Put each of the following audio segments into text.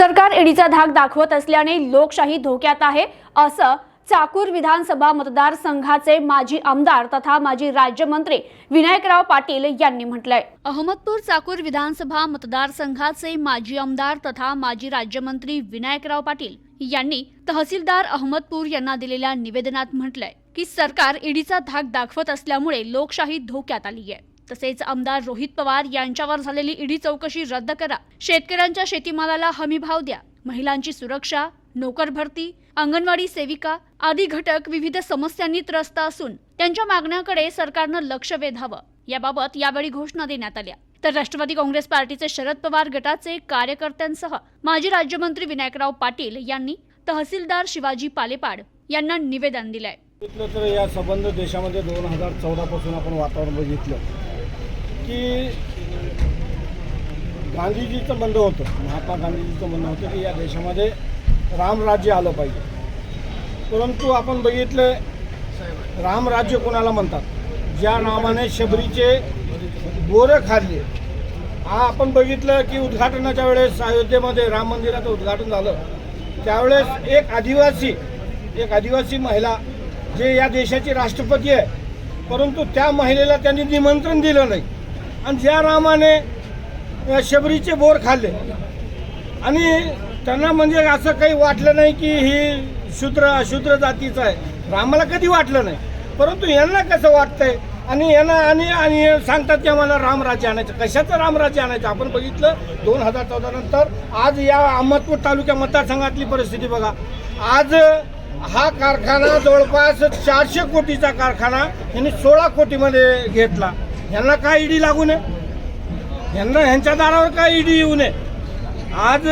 सरकार ईडीचा धाक दाखवत असल्याने लोकशाही धोक्यात आहे असं चाकूर विधानसभा मतदारसंघाचे माजी आमदार तथा माजी राज्यमंत्री विनायकराव पाटील यांनी म्हटलंय. अहमदपूर चाकूर विधानसभा मतदारसंघाचे माजी आमदार तथा माजी राज्यमंत्री विनायकराव पाटील यांनी तहसीलदार अहमदपूर यांना दिलेल्या निवेदनात म्हटलंय की सरकार ईडीचा धाक दाखवत असल्यामुळे लोकशाही धोक्यात आली आहे तसेच आमदार रोहित पवार यांच्यावर झालेली ईडी चौकशी रद्द करा. शेतकऱ्यांच्या शेतीमालाला हमी भाव द्या. महिलांची सुरक्षा नोकर भरती अंगणवाडी सेविका आदी घटक विविध समस्यांनी त्रस्त असून त्यांच्या मागण्याकडे सरकारनं लक्ष वेधावं. याबाबत यावेळी घोषणा देण्यात आल्या. तर राष्ट्रवादी काँग्रेस पार्टीचे शरद पवार गटाचे कार्यकर्त्यांसह माजी राज्यमंत्री विनायकराव पाटील यांनी तहसीलदार शिवाजी पालेपाड यांना निवेदन दिलंय. तर या संबंध देशामध्ये दोन हजार चौदापासून आपण वातावरण बघितलं. की गांधीजीचं म्हणणं होतं महात्मा गांधीजीचं म्हणणं होतं की या देशामध्ये रामराज्य आलं पाहिजे. परंतु आपण बघितलं रामराज्य कोणाला म्हणतात? ज्या रामाने शबरीचे बोरं खाल्ले. हा आपण बघितलं की उद्घाटनाच्या वेळेस अयोध्येमध्ये राम मंदिराचं उद्घाटन झालं. त्यावेळेस एक आदिवासी एक आदिवासी महिला जे या देशाची राष्ट्रपती आहे परंतु त्या महिलेला त्यांनी निमंत्रण दिलं नाही. आणि ज्या रामाने शबरीचे बोर खाल्ले. आणि त्यांना म्हणजे असं काही वाटलं नाही की ही शूद्र अशूद्र जातीचं आहे. रामाला कधी वाटलं नाही. परंतु यांना कसं वाटतंय? आणि यांना आणि आणि सांगतात की आम्हाला रामराज्य आणायचं. कशाचं रामराज्य आणायचं? आपण बघितलं दोन हजार चौदा नंतर आज या अहमदपूर तालुक्या मतदारसंघातली परिस्थिती बघा. आज हा कारखाना जवळपास चारशे कोटीचा कारखाना यांनी सोळा कोटीमध्ये घेतला. यांना काय ईडी लागू नये? यांना ह्यांच्या दारावर काय ईडी येऊ नये? आज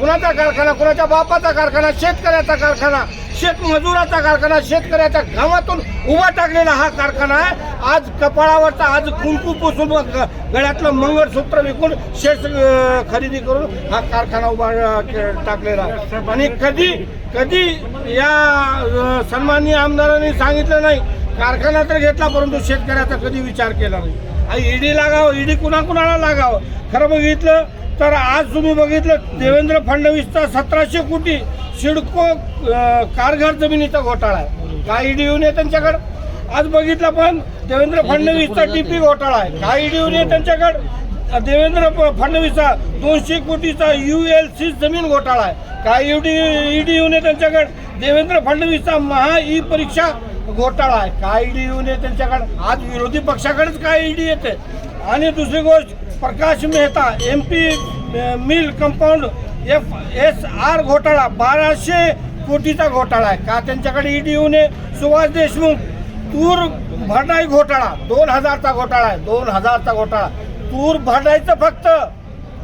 कुणाचा कारखाना कुणाच्या बापाचा कारखाना शेतकऱ्याचा कारखाना शेतमजुराचा कारखाना शेतकऱ्याच्या घामातून उभा टाकलेला हा कारखाना आहे. आज कपाळावरचा आज कुंकू पुसून गळ्यातलं मंगळसूत्र विकून शेत खरेदी करून हा कारखाना उभा टाकलेला आहे. आणि कधी कधी या सन्माननीय आमदारांनी सांगितलं नाही कारखाना तर घेतला परंतु शेतकऱ्याचा कधी विचार केला नाही. ईडी लागावं ईडी कुणा कुणाला लागावं? खरं बघितलं तर आज तुम्ही बघितलं देवेंद्र फडणवीसचा सतराशे कोटी सिडको कारघर जमिनीचा घोटाळा आहे. काय ईडी येऊन आहे त्यांच्याकडं? आज बघितलं पण देवेंद्र फडणवीसचा टीपी घोटाळा आहे. काय ईडी येऊन आहे त्यांच्याकडं? देवेंद्र फडणवीसचा दोनशे कोटीचा यू एल सी जमीन घोटाळा आहे. काय ईडी ईडी येऊन त्यांच्याकडे? देवेंद्र फडणवीसचा महा ई परीक्षा घोटाळा आहे. काय ईडी येऊ नये त्यांच्याकडे? आज विरोधी पक्षाकडेच काय ईडी येते? आणि दुसरी गोष्ट Prakash Mehta M P mill compound F S R घोटाळा बाराशे कोटीचा घोटाळा आहे. का त्यांच्याकडे ईडी येऊ नये? सुभाष देशमुख तूर भरडाई घोटाळा दोन हजारचा घोटाळा आहे. दोन हजारचा घोटाळा. तूर भरडायचं फक्त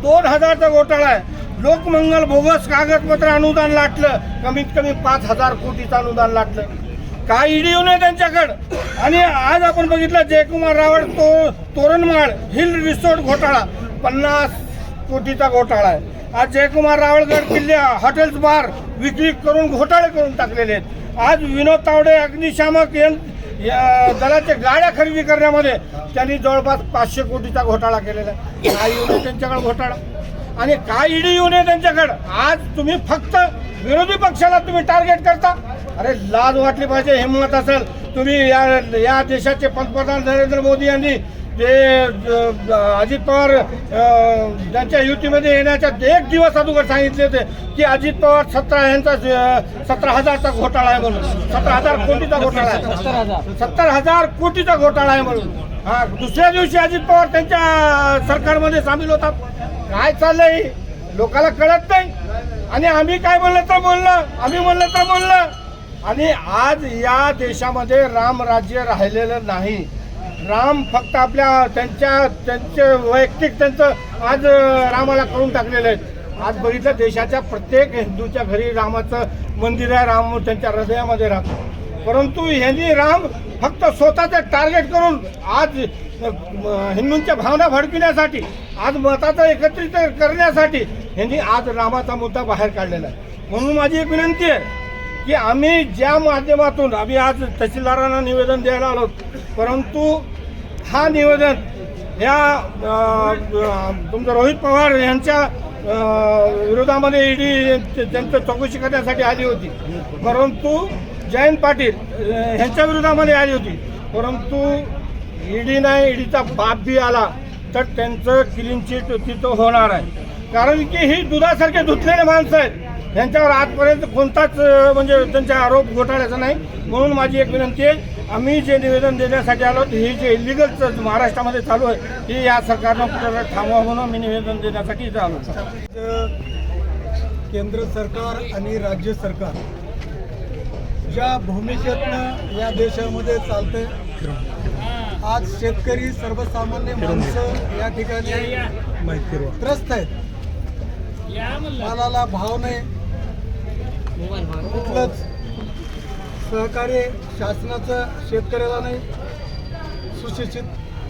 दोन हजारचा घोटाळा आहे. लोकमंगल बोगस कागदपत्र अनुदान लाटलं. कमीत कमी पाच हजार कोटीचं अनुदान लाटलं. काय ईडी येऊ नये त्यांच्याकडं. आणि आज आपण बघितलं जयकुमार रावळ तो तोरणमाळ हिल रिसोर्ट घोटाळा पन्नास कोटीचा घोटाळा आहे. आज जयकुमार रावळगड किल्ले हॉटेल्स बार विक्री करून घोटाळे करून टाकलेले आहेत. आज विनोद तावडे अग्निशामक यं- या दलाच्या गाड्या खरेदी करण्यामध्ये त्यांनी जवळपास पाचशे कोटीचा घोटाळा केलेला आहे. काय येऊ नये त्यांच्याकडे घोटाळा. आणि काय ईडी येऊ नये त्यांच्याकडं. आज तुम्ही फक्त विरोधी पक्षाला तुम्ही टार्गेट करता. अरे लाज वाटली पाहिजे हिंमत असेल. तुम्ही या या देशाचे पंतप्रधान नरेंद्र मोदी यांनी जे अजित पवार त्यांच्या युतीमध्ये येण्याच्या एक दिवस अगोदर सांगितले होते की अजित पवार सतरा यांचा सतरा हजारचा घोटाळा आहे म्हणून. सतरा हजार कोटीचा घोटाळा आहे. सत्तर हजार. कोटीचा घोटाळा आहे म्हणून. हा दुसऱ्या दिवशी अजित पवार त्यांच्या सरकारमध्ये सामील होतात काय चाललंय लोकाला कळत नाही. आणि आम्ही काय म्हणलं तर बोललं आम्ही म्हणलं तर बोललं. आणि आज या देशामध्ये राम राज्य राहिलेलं नाही. राम फक्त आपल्या त्यांच्या त्यांचे वैयक्तिक त्यांचं आज रामाला करून टाकलेलं आहे. आज बघितलं देशाच्या प्रत्येक हिंदूच्या घरी रामाचं मंदिर आहे. राम त्यांच्या हृदयामध्ये राहतो. परंतु ह्यांनी राम फक्त स्वतःचं टार्गेट करून आज हिंदूंच्या भावना भडकिण्यासाठी आज मताचं एकत्रित करण्यासाठी ह्यांनी आज रामाचा मुद्दा बाहेर काढलेला आहे. म्हणून माझी एक विनंती आहे की आम्ही ज्या माध्यमातून आम्ही आज तहसीलदारांना निवेदन द्यायला आलो परंतु हा निवेदन या तुमचं रोहित पवार यांच्या विरोधामध्ये ईडी त्यांचं चौकशी करण्यासाठी आली होती. परंतु जयंत पाटील यांच्या ह्यांच्या विरोधामध्ये आली होती. परंतु ईडी नाही ईडीचा बाप बी आला तर त्यांचं क्लीन चिट तिथं होणार आहे. कारण की ही दुधासारखे धुतलेले माणसं आहेत. यांच्यावर आजपर्यंत कोणताच म्हणजे त्यांचा आरोप घोटाळ्याचा नाही. म्हणून माझी एक विनंती आहे आम्ही जे निवेदन देण्यासाठी आलो हे जे इलिगल महाराष्ट्रामध्ये चालू आहे हे या सरकारनं कुठं थांबवा म्हणून मी निवेदन देण्यासाठी इथं आलो. केंद्र सरकार आणि राज्य सरकार ज्या भूमिकेतनं या देशामध्ये चालते आज शेतकरी सर्वसामान्य माणसं या ठिकाणी त्रस्त आहेत. मालाला भाव नाही. कुठलंच सहकार्य शासनाचं शेतकऱ्याला नाही सुशिक्षित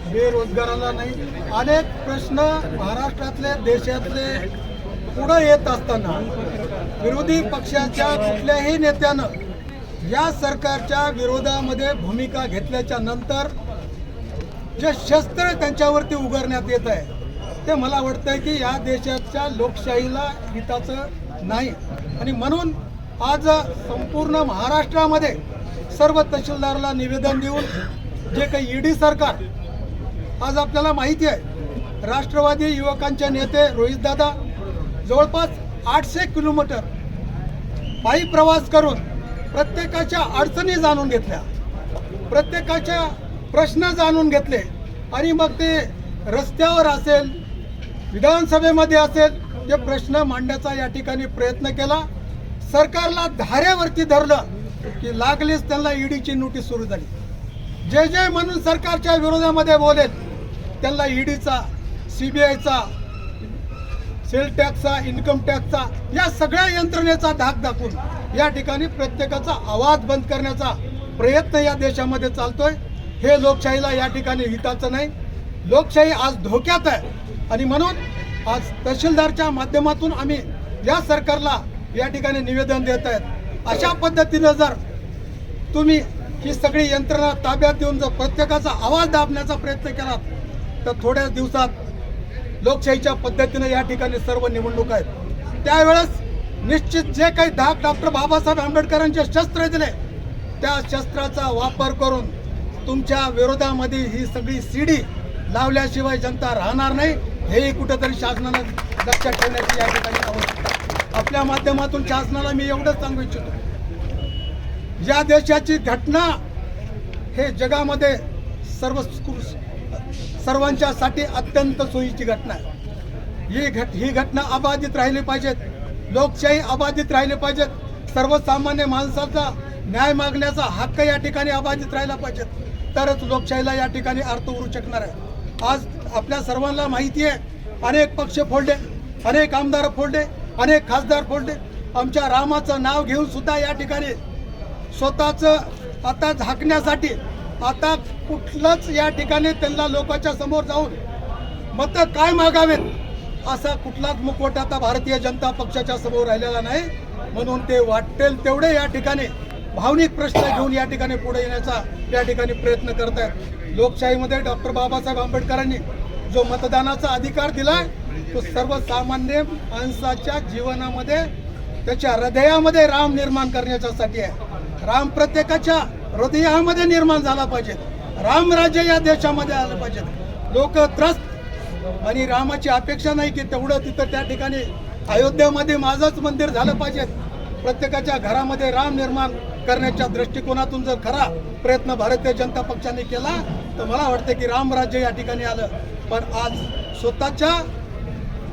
बेरोजगाराला नाही. अनेक प्रश्न महाराष्ट्रातले देशातले पुढं येत असताना विरोधी पक्षाच्या कुठल्याही नेत्यानं या सरकारच्या विरोधामध्ये भूमिका घेतल्याच्या नंतर जे शस्त्र त्यांच्यावरती उगारण्यात येत आहे ते मला वाटतंय की या देशाच्या लोकशाहीला हिताचं नाही. आणि म्हणून आज संपूर्ण महाराष्ट्रामध्ये सर्व तहसीलदारला निवेदन देऊन जे काही ईडी सरकार आज आपल्याला माहिती आहे राष्ट्रवादी युवकांचे नेते रोहितदादा जवळपास आठशे किलोमीटर पायी प्रवास करून प्रत्येकाच्या अडचणी जाणून घेतल्या प्रत्येकाच्या प्रश्न जाणून घेतले आणि मग ते रस्त्यावर असेल विधानसभेमध्ये असेल ते प्रश्न मांडण्याचा या ठिकाणी प्रयत्न केला. सरकारला धाऱ्यावरती धरलं की लागलीच त्यांना ईडीची नोटीस सुरू झाली. जे जे म्हणून सरकारच्या विरोधामध्ये बोलेल. त्यांना ईडीचा सीबीआयचा सेल टॅक्सचा इन्कम टॅक्सचा या सगळ्या यंत्रणेचा धाक दाखवून या ठिकाणी प्रत्येकाचा आवाज बंद करण्याचा प्रयत्न या देशामध्ये चालतोय. हे लोकशाहीला या ठिकाणी हिताचं नाही. लोकशाही आज धोक्यात आहे. आणि म्हणून आज तहसीलदारच्या माध्यमातून आम्ही या सरकारला या ठिकाणी निवेदन देत आहेत. अशा पद्धतीनं जर तुम्ही ही सगळी यंत्रणा ताब्यात देऊन जर प्रत्येकाचा आवाज दाबण्याचा प्रयत्न केला तर थोड्याच दिवसात लोकशाहीच्या पद्धतीनं या ठिकाणी सर्व निवडणूक आहेत. त्यावेळेस निश्चित जे काही धाक डॉक्टर बाबासाहेब आंबेडकरांचे शस्त्र दिले त्या शस्त्राचा वापर करून तुमच्या विरोधामध्ये ही सगळी सीडी लावल्याशिवाय जनता राहणार नाही. हेही कुठेतरी शासनानं लक्षात ठेवण्याची या ठिकाणी आवश्यकता आपल्या माध्यमातून शासनाला मी एवढंच सांगू इच्छितो. या देशाची घटना हे जगामध्ये सर्व सर्वांच्यासाठी अत्यंत सोयीची घटना आहे. ही घट ही घटना अबाधित राहिली पाहिजेत. लोकशाही अबाधित राहिली पाहिजेत. सर्वसामान्य माणसाचा न्याय मागण्याचा हक्क या ठिकाणी अबाधित राहिला पाहिजेत. तरच लोकशाहीला या ठिकाणी अर्थ उरू शकणार आहे. आज आपल्या सर्वांना माहिती आहे अनेक पक्ष फोडले अनेक आमदार फोडले अनेक खासदार फोडले आमच्या रामाचं नाव घेऊन सुद्धा या ठिकाणी स्वतःचं आता झाकण्यासाठी आता कुठलंच या ठिकाणी त्यांना लोकांच्या समोर जाऊन मत काय मागावेत असा कुठलाच मुखवट आता भारतीय जनता पक्षाच्या समोर राहिलेला नाही. म्हणून ते वाटेल तेवढे या ठिकाणी भावनिक प्रश्न घेऊन या ठिकाणी पुढे येण्याचा या ठिकाणी प्रयत्न करत आहेत लोकशाहीमध्ये डॉक्टर बाबासाहेब आंबेडकरांनी जो मतदानाचा अधिकार दिला आहे तो सर्वसामान्य माणसाच्या जीवनामध्ये त्याच्या हृदयामध्ये राम निर्माण करण्याच्यासाठी आहे. राम प्रत्येकाच्या हृदयामध्ये निर्माण झाला पाहिजे. राम राज्य या देशामध्ये आलं पाहिजे. लोक त्रस्त आणि रामाची अपेक्षा नाही की तेवढं तिथं त्या ठिकाणी अयोध्येमध्ये माझंच मंदिर झालं पाहिजे. प्रत्येकाच्या घरामध्ये राम निर्माण करण्याच्या दृष्टिकोनातून जर खरा प्रयत्न भारतीय जनता पक्षाने केला तर मला वाटतं की राम राज्य या ठिकाणी आलं. पण आज स्वतःच्या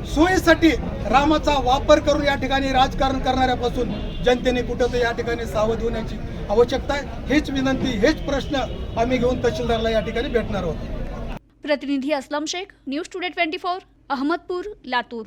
सोयीसाठी रामाचा वापर करून या ठिकाणी राजकारण करणाऱ्यापासून जनतेने कुठं तर या ठिकाणी सावध होण्याची आवश्यकता आहे. हेच विनंती हेच प्रश्न आम्ही घेऊन तहसीलदारला या ठिकाणी भेटणार आहोत. प्रतिनिधी Aslam Shaikh news today twenty four Ahmedpur Latur.